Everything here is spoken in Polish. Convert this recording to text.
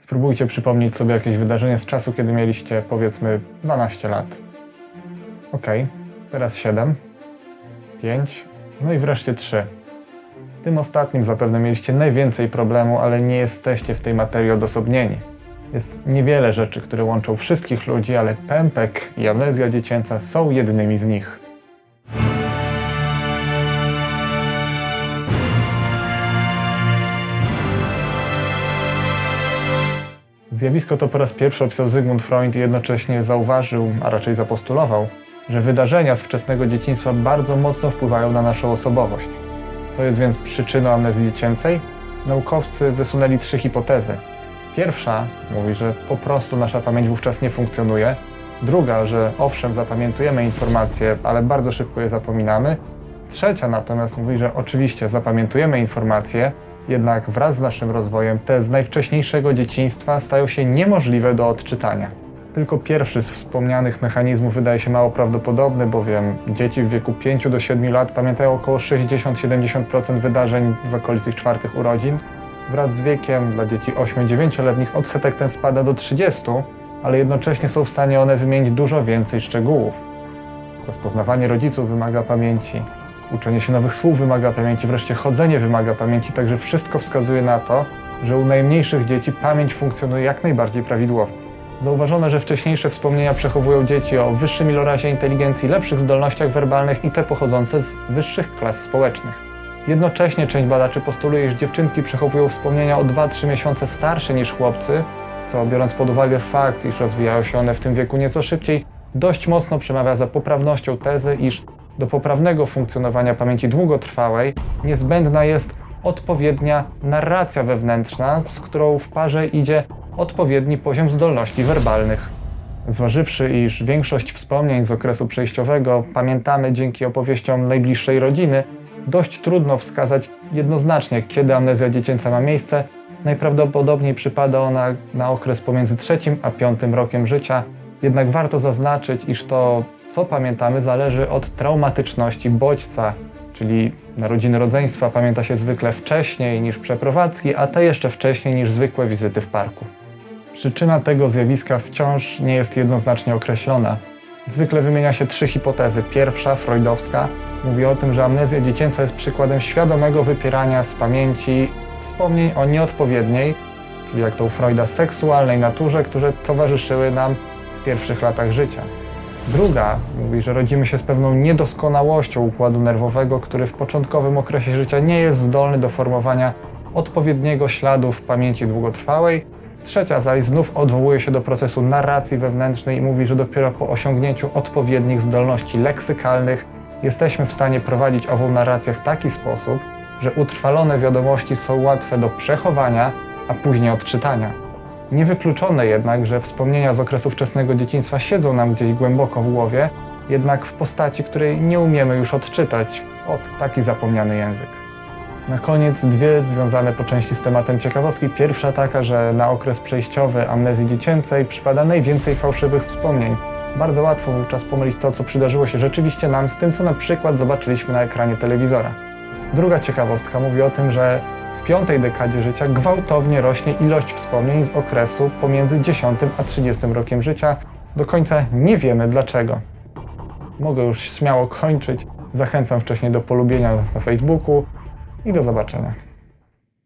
Spróbujcie przypomnieć sobie jakieś wydarzenie z czasu, kiedy mieliście powiedzmy 12 lat. Ok, teraz 7, 5, no i wreszcie 3. Z tym ostatnim zapewne mieliście najwięcej problemu, ale nie jesteście w tej materii odosobnieni. Jest niewiele rzeczy, które łączą wszystkich ludzi, ale pępek i amnezja dziecięca są jednymi z nich. Zjawisko to po raz pierwszy opisał Zygmunt Freud i jednocześnie zauważył, a raczej zapostulował, że wydarzenia z wczesnego dzieciństwa bardzo mocno wpływają na naszą osobowość. Co jest więc przyczyną amnezji dziecięcej? Naukowcy wysunęli trzy hipotezy. Pierwsza mówi, że po prostu nasza pamięć wówczas nie funkcjonuje. Druga, że owszem, zapamiętujemy informacje, ale bardzo szybko je zapominamy. Trzecia natomiast mówi, że oczywiście zapamiętujemy informacje, jednak wraz z naszym rozwojem te z najwcześniejszego dzieciństwa stają się niemożliwe do odczytania. Tylko pierwszy z wspomnianych mechanizmów wydaje się mało prawdopodobny, bowiem dzieci w wieku 5 do 7 lat pamiętają około 60-70% wydarzeń z okolic ich czwartych urodzin. Wraz z wiekiem dla dzieci 8-9-letnich odsetek ten spada do 30, ale jednocześnie są w stanie one wymienić dużo więcej szczegółów. Rozpoznawanie rodziców wymaga pamięci, uczenie się nowych słów wymaga pamięci, wreszcie chodzenie wymaga pamięci, także wszystko wskazuje na to, że u najmniejszych dzieci pamięć funkcjonuje jak najbardziej prawidłowo. Zauważono, że wcześniejsze wspomnienia przechowują dzieci o wyższym ilorazie inteligencji, lepszych zdolnościach werbalnych i te pochodzące z wyższych klas społecznych. Jednocześnie część badaczy postuluje, że dziewczynki przechowują wspomnienia o 2-3 miesiące starsze niż chłopcy, co biorąc pod uwagę fakt, iż rozwijają się one w tym wieku nieco szybciej, dość mocno przemawia za poprawnością tezy, iż do poprawnego funkcjonowania pamięci długotrwałej niezbędna jest odpowiednia narracja wewnętrzna, z którą w parze idzie odpowiedni poziom zdolności werbalnych. Zważywszy, iż większość wspomnień z okresu przejściowego pamiętamy dzięki opowieściom najbliższej rodziny, dość trudno wskazać jednoznacznie, kiedy amnezja dziecięca ma miejsce. Najprawdopodobniej przypada ona na okres pomiędzy trzecim a piątym rokiem życia, jednak warto zaznaczyć, iż to, co pamiętamy, zależy od traumatyczności bodźca, czyli narodziny rodzeństwa pamięta się zwykle wcześniej niż przeprowadzki, a te jeszcze wcześniej niż zwykłe wizyty w parku. Przyczyna tego zjawiska wciąż nie jest jednoznacznie określona. Zwykle wymienia się trzy hipotezy. Pierwsza, freudowska, mówi o tym, że amnezja dziecięca jest przykładem świadomego wypierania z pamięci wspomnień o nieodpowiedniej, czyli jak to u Freuda, seksualnej naturze, które towarzyszyły nam w pierwszych latach życia. Druga mówi, że rodzimy się z pewną niedoskonałością układu nerwowego, który w początkowym okresie życia nie jest zdolny do formowania odpowiedniego śladu w pamięci długotrwałej. Trzecia zaś znów odwołuje się do procesu narracji wewnętrznej i mówi, że dopiero po osiągnięciu odpowiednich zdolności leksykalnych jesteśmy w stanie prowadzić ową narrację w taki sposób, że utrwalone wiadomości są łatwe do przechowania, a później odczytania. Niewykluczone jednak, że wspomnienia z okresu wczesnego dzieciństwa siedzą nam gdzieś głęboko w głowie, jednak w postaci, której nie umiemy już odczytać od taki zapomniany język. Na koniec dwie związane po części z tematem ciekawostki. Pierwsza taka, że na okres przejściowy amnezji dziecięcej przypada najwięcej fałszywych wspomnień. Bardzo łatwo wówczas pomylić to, co przydarzyło się rzeczywiście nam, z tym, co na przykład zobaczyliśmy na ekranie telewizora. Druga ciekawostka mówi o tym, że w piątej dekadzie życia gwałtownie rośnie ilość wspomnień z okresu pomiędzy 10 a 30 rokiem życia. Do końca nie wiemy dlaczego. Mogę już śmiało kończyć. Zachęcam wcześniej do polubienia nas na Facebooku i do zobaczenia.